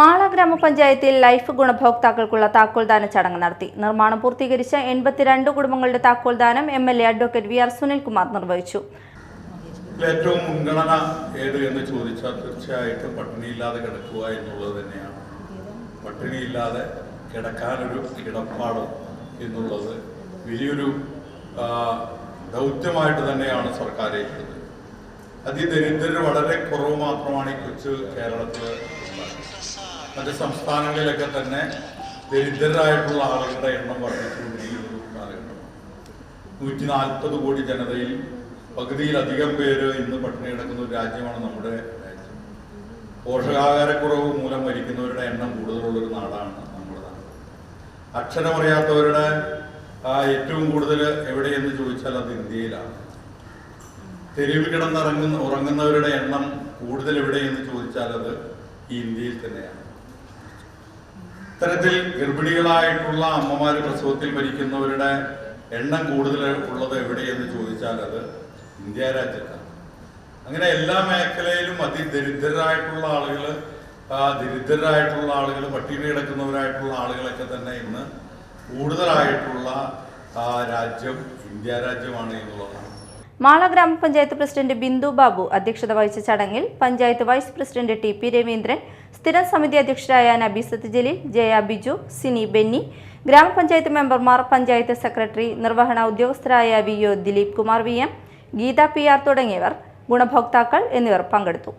മാള ഗ്രാമപഞ്ചായത്തിൽ ലൈഫ് ഗുണഭോക്താക്കൾക്കുള്ള താക്കോൽദാന ചടങ്ങ് നടത്തി. നിർമ്മാണം പൂർത്തീകരിച്ച എൺപത്തിരണ്ട് കുടുംബങ്ങളുടെ താക്കോൽദാനം M L A advocate V R Sunilkumar നിർവഹിച്ചു. ഏറ്റവും മുൻഗണന ഏത് എന്ന് ചോദിച്ചാൽ തീർച്ചയായിട്ടും പട്ടിണിയില്ലാതെ കിടക്കുക എന്നുള്ളത് തന്നെയാണ്. പട്ടിണിയില്ലാതെ കിടക്കാനൊരു കിടപ്പാട് എന്നുള്ളത് വലിയൊരു ദൗത്യമായിട്ട് തന്നെയാണ് സർക്കാർ ഏറ്റെടുത്തത്. അതിദരിദ്രർ വളരെ കുറവ് മാത്രമാണ് ഈ കൊച്ചു കേരളത്തിൽ. മറ്റ് സംസ്ഥാനങ്ങളിലൊക്കെ തന്നെ ദരിദ്രരായിട്ടുള്ള ആളുകളുടെ എണ്ണം വർദ്ധിച്ചുകൊണ്ടിരിക്കുന്ന കാലഘട്ടമാണ്. നൂറ്റി നാൽപ്പത് കോടി ജനതയിൽ പകുതിയിലധികം പേര് ഇന്ന് പട്ടിണി കിടക്കുന്ന ഒരു രാജ്യമാണ് നമ്മുടെ രാജ്യം. പോഷകാഹാരക്കുറവ് മൂലം മരിക്കുന്നവരുടെ എണ്ണം കൂടുതലുള്ളൊരു നാടാണ് നമ്മുടെ നാട് അക്ഷരമറിയാത്തവരുടെ ഏറ്റവും കൂടുതൽ എവിടെയെന്ന് ചോദിച്ചാൽ അത് ഇന്ത്യയിലാണ്. തെരുവിൽ കിടന്നിറങ്ങുന്ന ഉറങ്ങുന്നവരുടെ എണ്ണം കൂടുതൽ എവിടെയെന്ന് ചോദിച്ചാൽ അത് ഈ ഇന്ത്യയിൽ തന്നെയാണ്. ഇത്തരത്തിൽ ഗർഭിണികളായിട്ടുള്ള അമ്മമാർ പ്രസവത്തിൽ മരിക്കുന്നവരുടെ എണ്ണം കൂടുതൽ ഉള്ളത് എവിടെയെന്ന് ചോദിച്ചാൽ അത് ഇന്ത്യ രാജ്യത്താണ്. അങ്ങനെ എല്ലാ മേഖലയിലും അതിദരിദ്രരായിട്ടുള്ള ആളുകൾ ദരിദ്രരായിട്ടുള്ള ആളുകൾ പട്ടിണി കിടക്കുന്നവരായിട്ടുള്ള ആളുകളൊക്കെ തന്നെ ഇന്ന് കൂടുതലായിട്ടുള്ള രാജ്യം ഇന്ത്യ രാജ്യമാണ് എന്നുള്ളതാണ്. മാള ഗ്രാമപഞ്ചായത്ത് പ്രസിഡന്റ് ബിന്ദു ബാബു അധ്യക്ഷത വഹിച്ച ചടങ്ങിൽ panchayat vice president T P Raveendran സ്ഥിരം സമിതി അധ്യക്ഷരായ നബീസത്ത് ജലീൽ ജയ ബിജു സിനി ബെന്നി ഗ്രാമപഞ്ചായത്ത് മെമ്പർമാർ പഞ്ചായത്ത് സെക്രട്ടറി നിർവഹണ ഉദ്യോഗസ്ഥരായ V O Dileep Kumar V M Geetha P R തുടങ്ങിയവർ ഗുണഭോക്താക്കൾ എന്നിവർ പങ്കെടുത്തു.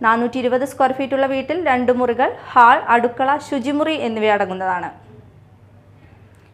നാനൂറ്റി ഇരുപത് സ്ക്വയർ ഫീറ്റുള്ള വീട്ടിൽ രണ്ട് മുറികൾ ഹാൾ അടുക്കള ശുചിമുറി എന്നിവ അടങ്ങുന്നതാണ്